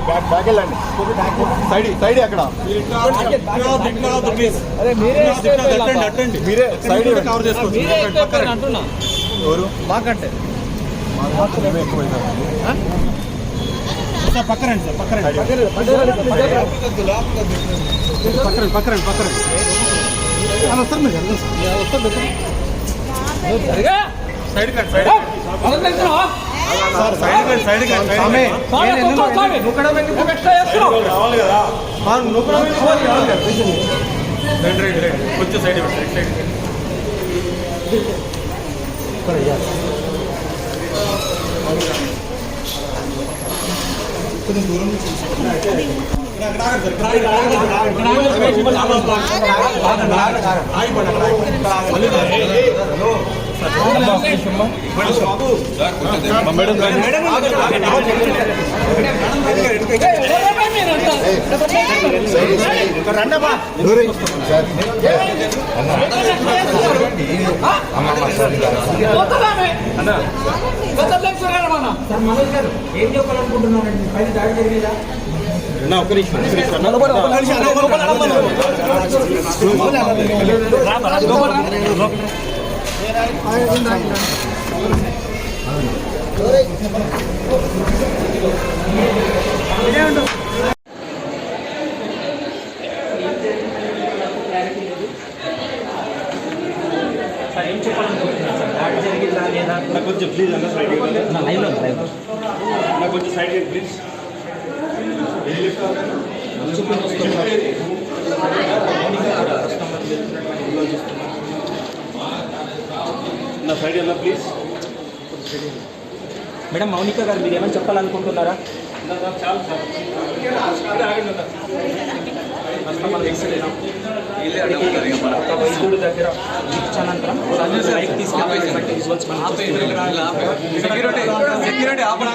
Back back వెళ్ళండి. Side side అక్కడ. మీరే ఎక్కువ అటెండ్ మీరే సైడ్ కవర్ చేసుకోవచ్చు. ఎవరు? మాకంటే. సార్ పక్కరండి సార్ పక్కరండి పక్కరండి పక్కరండి పక్కరండి వస్తారు మీరు సైడ్ కండి సైడ్ సార్ సైడ్ సైడ్ స్వామి, నువ్వు రావాలి కదా నువ్వు కూడా రావాలి కదా కొంచెం సైడ్ ఇవ్వండి సైడ్ కొత్తదామే. ఏం చెప్పాలనుకుంటున్నారండి పైన దాడి జరిగేదా ఒక్క నిమిషం ఒక్క నిమిషం సార్ ఏం చెప్పాలనుకుంటున్నారు సార్ దాడి జరిగిందా లేదా నాకు కొంచెం ప్లీజ్ అన్న సైడ్ ఇవ్వండి నా లైవ్లో లైవ్ నాకు కొంచెం సైడ్ ఇవ్వండి ప్లీజ్ నా సైడ్ అన్న ప్లీజ్ మేడం మౌనిక గారు మీరు ఏమైనా చెప్పాలనుకుంటున్నారా? వైద్యుడి దగ్గర ఇచ్చానంతరం బైక్ తీసుకెళ్ళి బట్టి విజువల్స్ మనం సెక్యూరిటీ సెక్యూరిటీ ఆపడా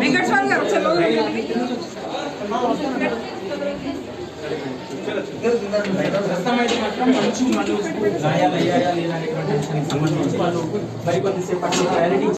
వెంకటస్వామి గారు ఒకసారి లోపలికి మాత్రం మంచి మనకు గాయాలు అయ్యాయా లేదా అనేటువంటి సంబంధించి వాళ్ళు మరికొద్దిసేపట్లో క్లారిటీ